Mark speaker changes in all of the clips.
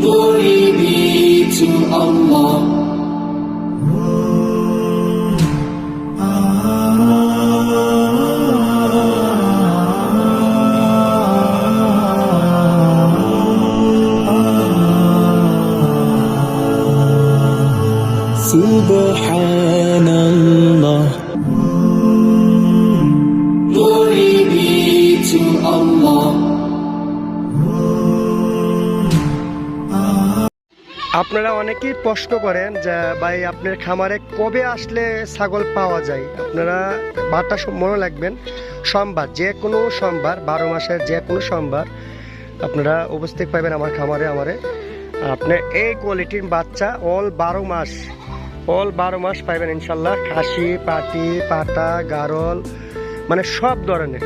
Speaker 1: Glory be to Allah.
Speaker 2: Subhanallah
Speaker 1: Glory
Speaker 3: আপনারা অনেকেই প্রশ্ন করেন যে, ভাই, আপনার খামারে কবে আসলে ছাগল পাওয়া যায়? আপনারা বারটা মনে রাখবেন, সোমবার, যে কোনো সোমবার, বারো মাসের যে কোনো সোমবার, আপনারা উপস্থিত পাবেন আমার খামারে, আমারে। আপনার এই কোয়ালিটির বাচ্চা অল বারো মাস, অল বারো মাস পাইবেন ইনশাল্লাহ। খাসি, পাটি, পাটা, গারল মানে সব ধরনের,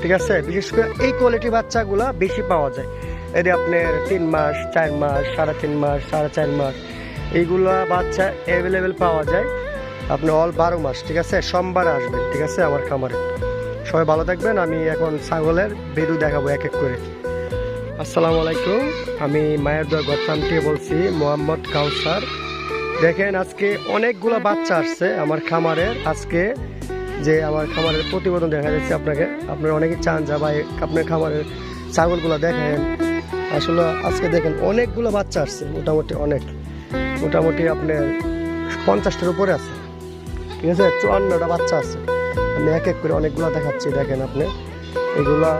Speaker 3: ঠিক আছে? বিশেষ করে এই কোয়ালিটির বাচ্চাগুলা বেশি পাওয়া যায়। এদের আপনার তিন মাস, চার মাস, সাড়ে তিন মাস, সাড়ে চার মাস, এইগুলা বাচ্চা অ্যাভেলেবেল পাওয়া যায়। আপনি অল বারো মাস, ঠিক আছে? সোমবার আসবেন, ঠিক আছে, আমার খামারে। সবাই ভালো থাকবেন, আমি এখন ছাগলের বেরু দেখাবো এক এক করে। আসসালামু আলাইকুম, আমি মায়ের দোয়া গত্তাম থেকে বলছি, মোহাম্মদ কাউসার। দেখেন, আজকে অনেকগুলো বাচ্চা আসছে আমার খামারের। আজকে যে আমার খামারের প্রতিবেদন দেখা যাচ্ছে আপনাকে, আপনারা অনেকে চান যা, ভাই, আপনার খামারের ছাগলগুলো দেখেন। আসলে আজকে দেখেন অনেকগুলো বাচ্চা আসছে, মোটামুটি অনেক। মোটামুটি আপনার পঞ্চাশটার উপরে আছে। ঠিক আছে? চুয়ান্নটা বাচ্চা আছে। আমি এক এক করে অনেকগুলো দেখাচ্ছি, দেখেন আপনি। এগুলা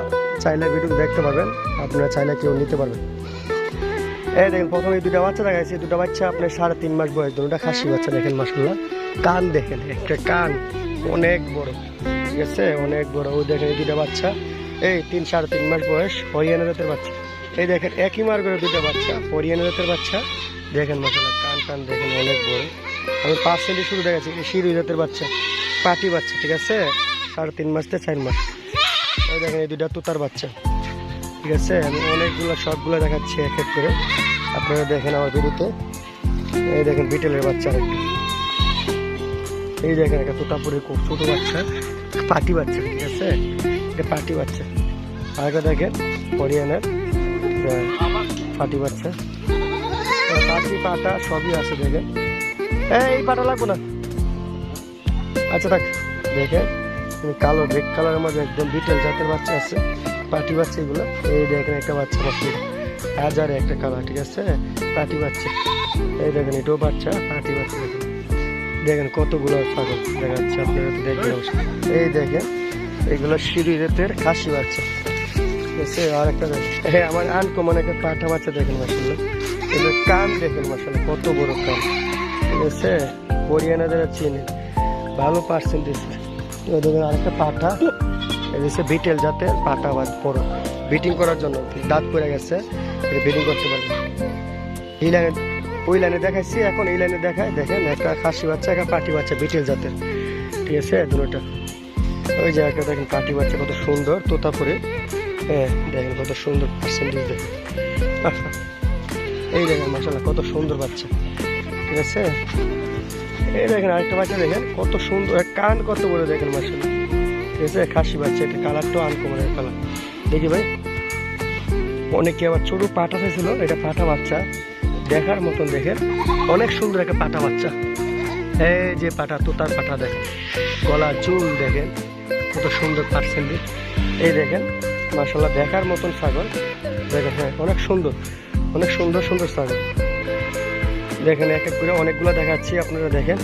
Speaker 3: চাইলে ভিডিও দেখতে পারবেন, আপনারা চাইলে কেউ নিতে পারবেন। এই দেখেন, প্রথমে দুটা বাচ্চা দেখাইছি। দুটা বাচ্চা আপনার সাড়ে তিন মাস বয়স দুটা খাসি বাচ্চা দেখেন মাসগুলো কান দেখেন, একটা কান, অনেক বড়। ঠিক আছে? অনেক বড়। ওই দেখেন এই দুটা বাচ্চা। এই তিন, সাড়ে তিন মাস বয়স, হরিয়ানা জাতের বাচ্চা। এই দেখেন, একই মার করে দুটা বাচ্চা জাতের বাচ্চা। দেখেন মাসাল্লাহ কান কান দেখেন অনেক বড়। আমি পার্সেন্টে শুরু দেখাচ্ছি শিরু জাতের বাচ্চা, পাটি বাচ্চা, ঠিক আছে? সাড়ে তিন মাস থেকে চার মাস। এই দেখেন, এই দুটা তুতার বাচ্চা, ঠিক আছে? আমি অনেকগুলো, সবগুলো দেখাচ্ছি এক এক করে। আপনারা দেখেন আমার ভিডিওতে। এই দেখেন, বিটেলের বাচ্চা একটা এই দেখেন, একটা তোতাপুরের খুব ছোটো বাচ্চা, পাটি বাচ্চা, ঠিক আছে? এটা পাটি বাচ্চা। আর একটা দেখেন হরিয়ানার পাটি বাচ্চা পাটি পাটা সবই আছে দেখে। এই, পাটা লাগবো না। আচ্ছা থাক দেখে। কালো ব্রেক কালারের মধ্যে একদম বিটেল জাতের বাচ্চা আছে পাটি বাচ্চা এগুলো। এই দেখেন একটা বাচ্চা বাচ্চা হাজারে একটা কালার ঠিক আছে? পাটি বাচ্চা। এই দেখেন এটাও বাচ্চা পাটি বাচ্চা দেখেন। দেখেন কতগুলো ছাগল দেখাচ্ছে আপনারা দেখবেন এই দেখেন এগুলো সিঁড়ি রেতের খাসি বাচ্চা। ঠিক আর একটা হ্যাঁ আমার আনকমন একটা পাঠা বাচ্চা দেখেন মাসাল্লাহ এগুলো কান দেখেন মাসাল্লাহ কত বড় কান। ঠিক আছে হরিয়ানা যারা চিনে। ভালো পার্সেন্টেজ দেখেন আরেকটা পাঠা হচ্ছে বিটেল জাতের পাটা বা বড় বিটিং করার জন্য দাঁত পড়ে গেছে। বিটিং করতে পারবে। এই লাইনে ওই লাইনে দেখাচ্ছি এখন এই লাইনে দেখায়। দেখেন, একটা খাসি বাচ্চা, একটা পাটি বাচ্চা বিটেল জাতের। ঠিক আছে দুটোটা ওই জায়গাটা দেখেন, পাটি বাচ্চা কত সুন্দর তোতাপুরে হ্যাঁ দেখেন কত সুন্দর পার্সেন্টেজ দেখেন। এই দেখেন মাসাল্লাহ কত সুন্দর বাচ্চা। ঠিক আছে? এই দেখেন, আরেকটা বাচ্চা দেখেন, কত সুন্দর কান কত বড় দেখেন মাসাল্লাহ ঠিক আছে? খাসি বাচ্চা, এটা কালারটাও আনকমনের কালার। দেখি ভাই, অনেকে আবার ছোট পাটা ছিল এটা পাটা বাচ্চা। দেখার মতন দেখেন, অনেক সুন্দর একটা পাটা বাচ্চা। এই যে পাটা, তোতার পাটা দেখেন গলা চুল দেখেন, কত সুন্দর পার্সেন্টেজ এই দেখেন মাসাল্লাহ দেখার মতন ছাগল। দেখেন হ্যাঁ অনেক সুন্দর অনেক সুন্দর সুন্দর ছাগল। দেখেন, এক এক করে অনেকগুলো দেখাচ্ছি, আপনারা দেখেন।